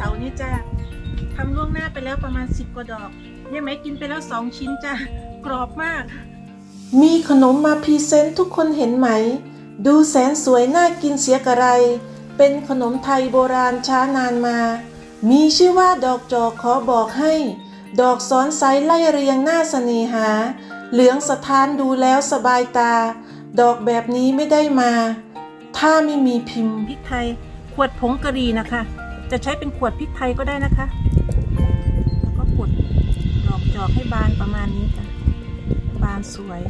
สาร์นี้จ้าทำล่วงหน้าไปแล้วประมาณ 10 กว่าดอกยังไหมกินไปแล้วสองชิ้นจ้ากรอบมาก มีขนมมาพรีเซนต์ทุกคนเห็นไหม ดูแสนสวยน่ากินเสียกระไร เป็นขนมไทยโบราณช้านานมา มีชื่อว่าดอกจอกขอบอกให้ ดอกซ้อนไซส์ไล่เรียงหน้าเสน่หา เหลืองสะท้านดูแล้วสบายตา ดอกแบบนี้ไม่ได้มา ถ้าไม่มีพิมพ์พริกไทยขวดผงกะหรี่นะคะ จะใช้เป็นขวดพริกไทยก็ได้นะคะ แล้วก็ปุดดอกจอกให้บานประมาณนี้ค่ะ บานสวย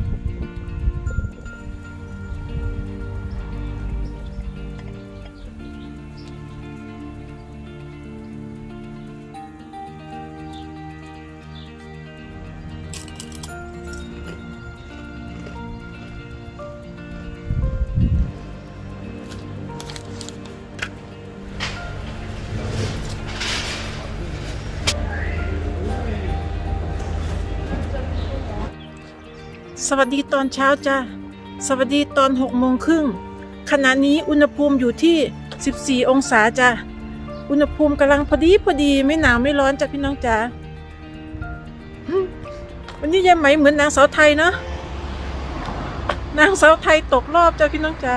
สวัสดีตอนเช้าจ้าสวัสดีตอนหกโมงครึ่งขณะนี้อุณหภูมิอยู่ที่ 14 องศาจ้าอุณหภูมิกำลังพอดีพอดีไม่หนาวไม่ร้อนจ้ะพี่น้องจ๋าวันนี้ยายไหมเหมือนนางสาวไทยเนาะนางสาวไทยตกรอบจ้ะพี่น้องจ๋า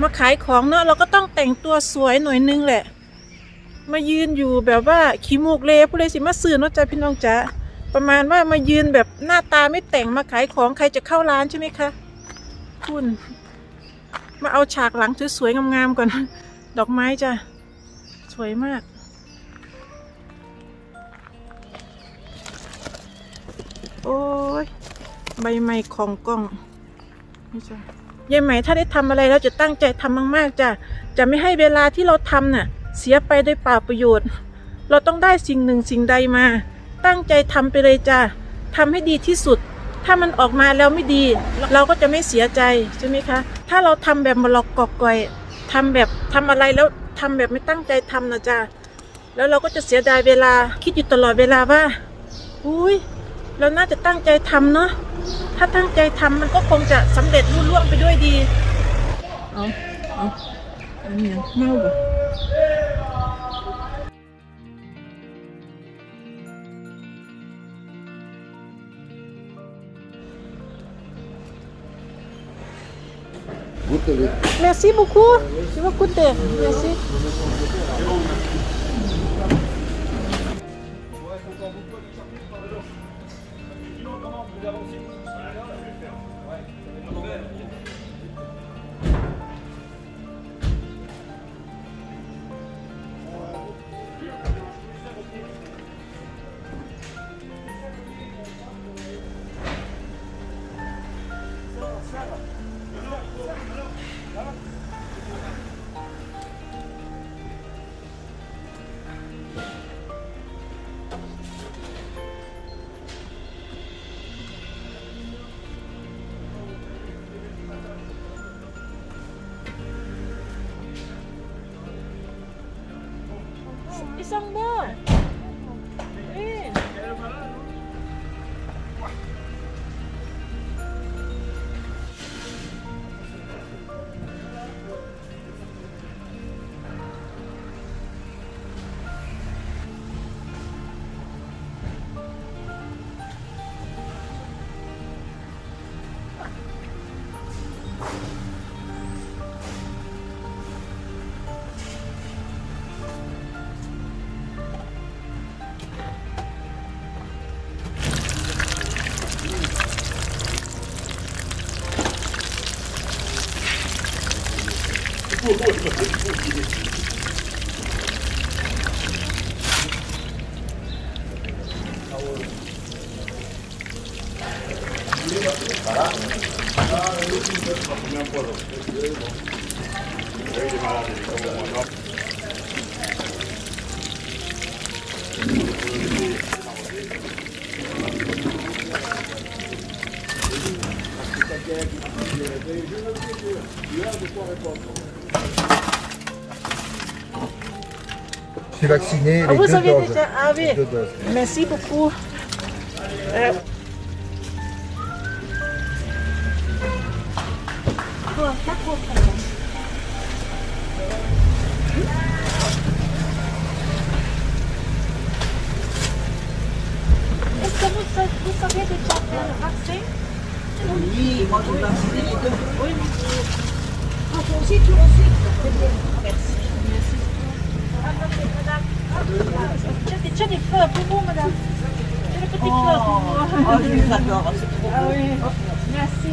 มาขายของเนาะเราก็ต้องแต่งตัวสวยหน่อยนึงแหละ มายืนอยู่แบบว่าขี้มูกเลผู้เลยสิมาซื้อเนาะจ้ะพี่น้องจ๋า ประมาณว่ามายืนแบบหน้าตาไม่แต่งมาขายของใครจะเข้าร้านใช่ไหมคะ คุณ มาเอาฉากหลังสวยๆงามๆก่อน ดอกไม้จ้ะ สวยมาก โอ้ย ใบไม้ของกล้องนี่จ้ะยายไหมถ้าได้ทำอะไรแล้วจะตั้งใจทำมาก ๆจ้ะจะไม่ให้เวลาที่เราทำน่ะ เสียไปโดยเปล่าประโยชน์ เราต้องได้สิ่งหนึ่งสิ่งใดมา ตั้งใจทำไปเลยจ้ะทำให้ดีที่สุด ถ้ามันออกมาแล้วไม่ดี เราก็จะไม่เสียใจใช่ไหมคะ ถ้าเราทำแบบมาหลอกกอกก่อยทำแบบทำอะไรแล้วทำแบบไม่ตั้งใจทำนะจ้ะแล้วเราก็จะเสียดายเวลาคิดอยู่ตลอดเวลาว่า อุ้ยเราน่าจะตั้งใจทำเนาะ ถ้าตั้งใจทำมันก็คงจะสำเร็จรุ่ล่วงไปด้วยดี เอาเอาอันนี้ยังเมาบ่ Merci beaucoup. Je vais goûter. Merci. 짱 Je suis vacciné, Ah, les vous deux avez doses. déjà ah, oui. Est-ce que vous, vous savez des chapelles raxées Oui, moi je vous les deux. Oui. Ah, aussi, tu en sais. Merci. Merci. J'ai déjà des fleurs pour vous, des fleurs pour vous. Oh, je les. Ah oui. Merci.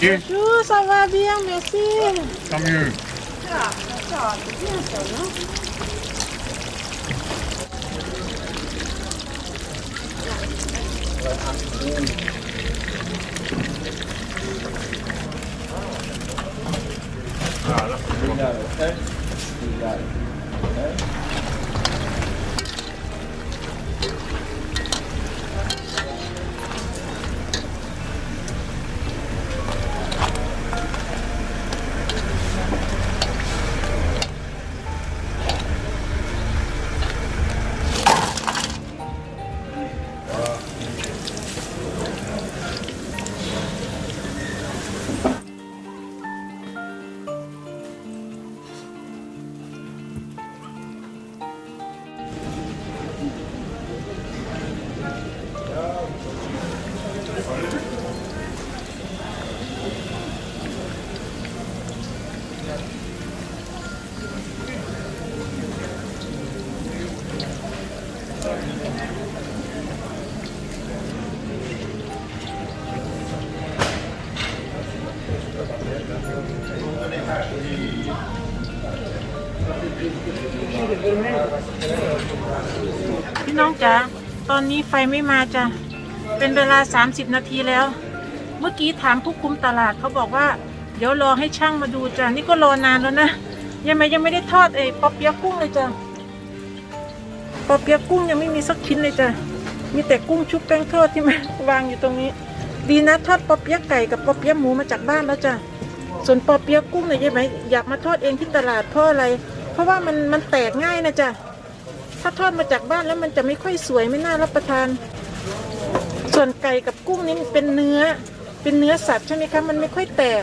tu Bonjour, ça va bien, merci. Tant mieux. Ah, ça, c'est bien ça, non Ah, là, c'est. นี้ไฟไม่มาจ้ะ เป็นเวลา 30 นาทีแล้ว เมื่อกี้ถามผู้คุมตลาดเขาบอกว่า เดี๋ยวรอให้ช่างมาดูจ้ะ นี่ก็รอนานแล้วนะ ยังไม่ยังไม่ได้ทอดไอ้ปอเปี๊ยะกุ้งเลยจ้ะปอเปี๊ยะกุ้งยังไม่มีสักชิ้นเลยจ้ะ มีแต่กุ้งชุบแป้งทอดที่มันวางอยู่ตรงนี้ ดีนะทอดปอเปี๊ยะไก่กับปอเปี๊ยะหมูมาจากบ้านแล้วจ้ะ ส่วนปอเปี๊ยะกุ้งเนี่ยยังไม่อยากมาทอดเองที่ตลาดเพราะอะไร เพราะว่ามันมันแตกง่ายนะจ๊ะ ถ้าทอดมาจากบ้านแล้วมันจะไม่ค่อยสวยไม่น่ารับประทาน ส่วนไก่กับกุ้งนี่เป็นเนื้อ เป็นเนื้อสัตว์ใช่ไหมคะมันไม่ค่อยแตก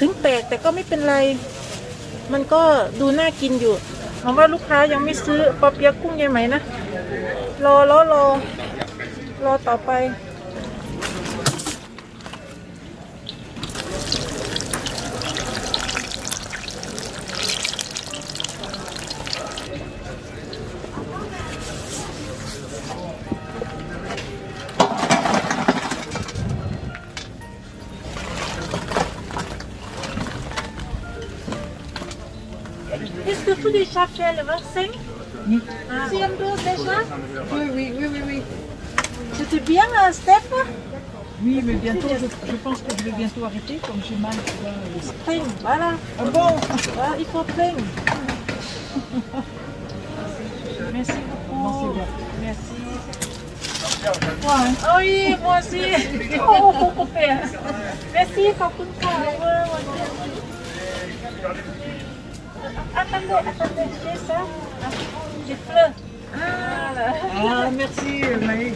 ถึงแตกแต่ก็ไม่เป็นไร มันก็ดูน่ากินอยู่หวังว่าลูกค้ายังไม่ซื้อปอเปี๊ยะกุ้งยังไหมนะรอรอรอรอต่อไป déjà fait le vaccin Oui. Deuxième dose déjà Oui, oui, oui, oui, oui. C'était bien, euh, Steph? Oui, mais bientôt, je, je pense que je vais bientôt arrêter, comme j'ai mal. le- Plein, voilà. Ah bon? Voilà, il faut plein. Merci beaucoup. Merci. Ouais, hein. Ah oui, moi aussi. Oh, oh, oh. Merci, Kakunka. Attendez, attendez, j'ai ça. J'ai fleur. Ah. Ah, merci, Maï.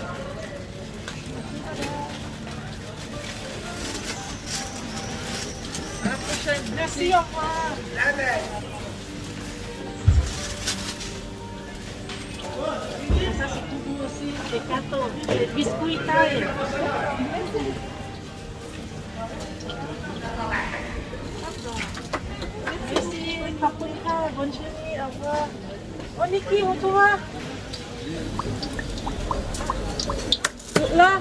À la prochaine. Merci, au revoir. Ça, c'est tout aussi. Des gâteaux, des biscuits taille. Merci, Kapunka. Au revoir. Oh, Niki, on te voit. Là.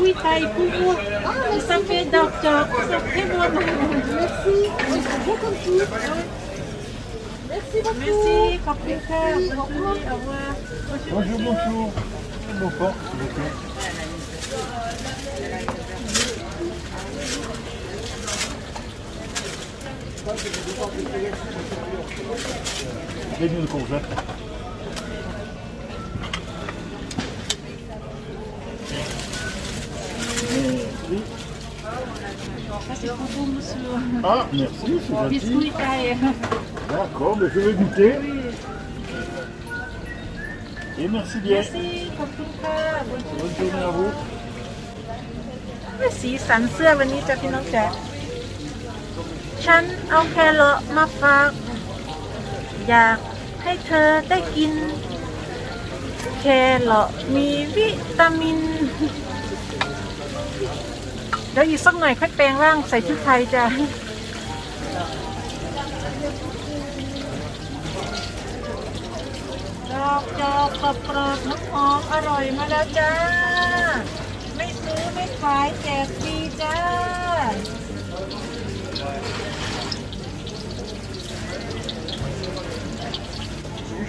Oui, taille pour vous. Ça fait docteur. Ça fait bon. Merci. Oui, c'est. Merci beaucoup. Merci, propriétaire. Oui. Au revoir. Bonjour, bonjour. Bon port, s'il Ça c'est pour vous, monsieur. Ah, merci, c'est gentil. Biscuit taille. D'accord, mais je vais goûter. Et merci bien. Merci. Paprika. Bonjour. Bonne journée à vous. สีสันเสื้อวันนี้จะพี่น้องแจ๊ะฉันเอาแครอทมาฝาก อยากให้เธอได้กิน แครอทมีวิตามิน เดี๋ยวอีกสักหน่อยค่อยแปลงร่างใส่ชุดไทยจ้ะดอกจอกกับเปลือกน้ำหอมอร่อยมาแล้วจ้า ไม่ซื้อไม่ขายแจกฟรีจ้า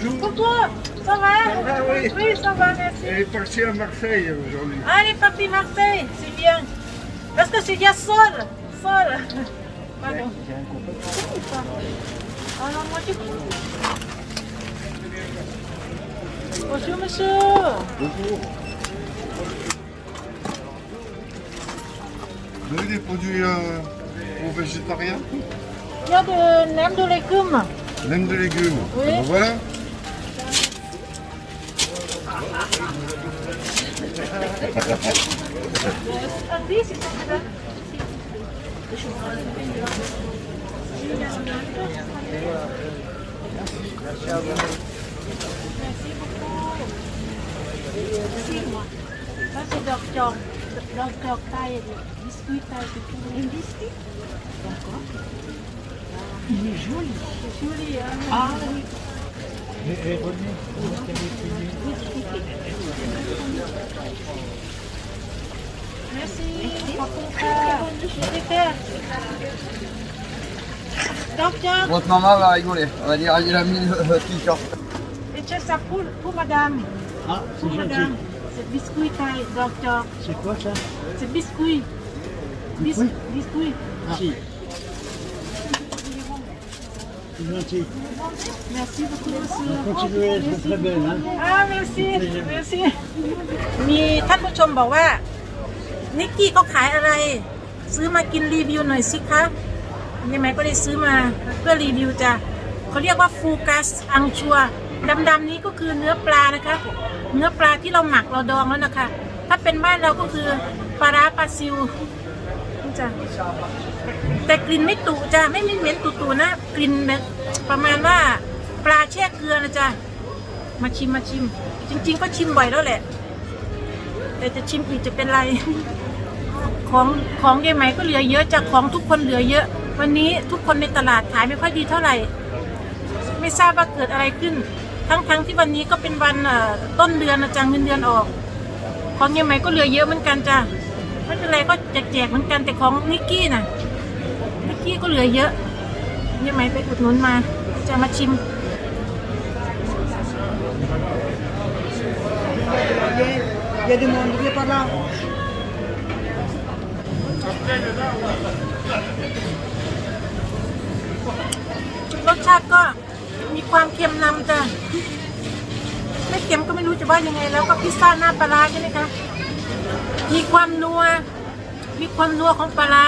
Bonjour. Coucou, ça va va, oui. Oui, ça va, merci. Elle est partie à Marseille aujourd'hui. Allez, papi Marseille, c'est bien. Parce que c'est bien sol, sol. Pardon. Moi, tu Bonjour, monsieur. Bonjour. Vous avez des produits euh, pour végétariens? Il y a de nem de légumes. Même de légumes Oui. Ben voilà. Ça, c'est ça. Merci beaucoup. Merci. Ça, c'est docteur, docteur taille, biscuit taille, biscuit D'accord. Il est joli. Joli, Ah. Merci. Votre maman va rigoler. Elle va dire, il a mis le t-shirt. et c'est ça pour, pour madame. Ah, c'est Pour gentil. madame. C'est biscuit taille, docteur. C'est quoi ça C'est biscuit. Bis- Biscuit Biscuit. Si. C'est gentil. Merci beaucoup, monsieur. Continuez à être très belle. Hein อ่า merci merci มีท่านผู้ชมบอกว่า นิกกี้เขาขายอะไร ซื้อมากินรีวิวหน่อยสิคะยังไงก็ได้ซื้อมาเพื่อรีวิวจ้ะเขาเรียกว่าฟูกัสอังชัวดำๆนี้ก็คือเนื้อปลานะคะ เนื้อปลาที่เราหมักเราดองแล้วนะคะ ถ้าเป็นบ้านเราก็คือปลาร้าปลาซิวจ้ะแต่กลิ่นไม่ตุจ้ะไม่ไม่เหม็นตุๆนะ กลิ่นแบบประมาณว่าปลาแช่เกลือนะจ้ะมาชิมมาชิม จริง ๆ ก็ชิมบ่อยแล้วแหละ แต่จะชิมอีกจะเป็นไร ของของยายไหมก็เหลือเยอะจากของทุกคนเหลือเยอะ วันนี้ทุกคนในตลาดขายไม่ค่อยดีเท่าไหร่ ไม่ทราบว่าเกิดอะไรขึ้น ทั้งๆที่วันนี้ก็เป็นวันต้นเดือนนะจังเงินเดือนออก ของยายไหมก็เหลือเยอะเหมือนกันจ้ะไม่เป็นไรก็แจกๆเหมือนกันแต่ของนิกกี้น่ะนิกกี้ก็เหลือเยอะยายไหมไปอุดหนุนมาจะมาชิม Y a du monde, viens par là. รสชาติก็มีความเค็มนำจ้ะไม่เค็มก็ไม่รู้จะว่ายังไงแล้วก็พิซซ่าหน้าปลาใช่ไหมคะมีความนัว มีความนัวของปลา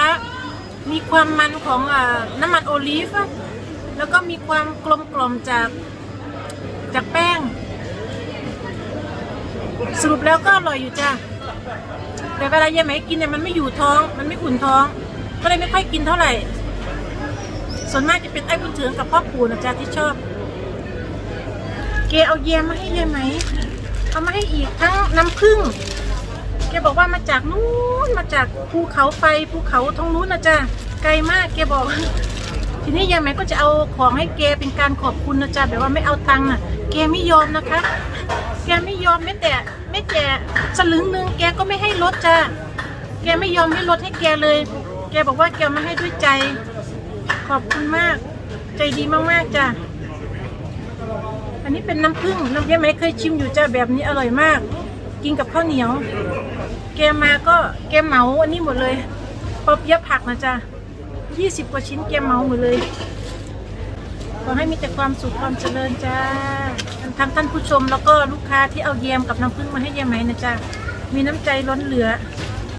มีความมันของอน้ำมันโอลีฟอะแล้วก็มีความกลมกล่อมจากจากแป้ง สรุปแล้วก็อร่อยอยู่จ้ะแต่เวลาเยายไหมกินเนี่ยมันไม่อยู่ท้อง มันไม่อุ่นท้อง ก็เลยไม่ค่อยกินเท่าไหร่ ส่วนมากจะเป็นไอ้บุญถึงกับพ่อปู่นะจ๊ะที่ชอบ เกเอาแยมมาให้ยายไหม เอามาให้อีกทั้งน้ำผึ้งแกบอกว่ามาจากนู้นมาจากภูเขาไฟภูเขาทางนู้นนะจ๊ะไกลมากแกบอก ทีนี้ยายไหมก็จะเอาของให้แกเป็นการขอบคุณนะจ๊ะแบบว่าไม่เอาตังค์น่ะแกไม่ยอมนะคะ แกไม่ยอมแม้แต่แม้แต่สลึงหนึ่งแกก็ไม่ให้ลดจ้ะแกไม่ยอมให้ลดให้แกเลย แกบอกว่าแกมาให้ด้วยใจ ขอบคุณมาก ใจดีมากๆจ้ะอันนี้เป็นน้ำผึ้งน้ำยายไหมเคยชิมอยู่จ้ะแบบนี้อร่อยมาก กินกับข้าวเหนียว แกมาก็แกเหมาอันนี้หมดเลยปอบเยอะผักนะจ๊ะยี่สิบกว่าชิ้นแกเหมาหมดเลย ขอให้มีแต่ความสุขความเจริญจ้าทั้งท่านผู้ชมแล้วก็ลูกค้าที่เอาเยี่ยมกับน้ำผึ้งมาให้เยี่ยมไหมนะจ๊ะมีน้ำใจล้นเหลือ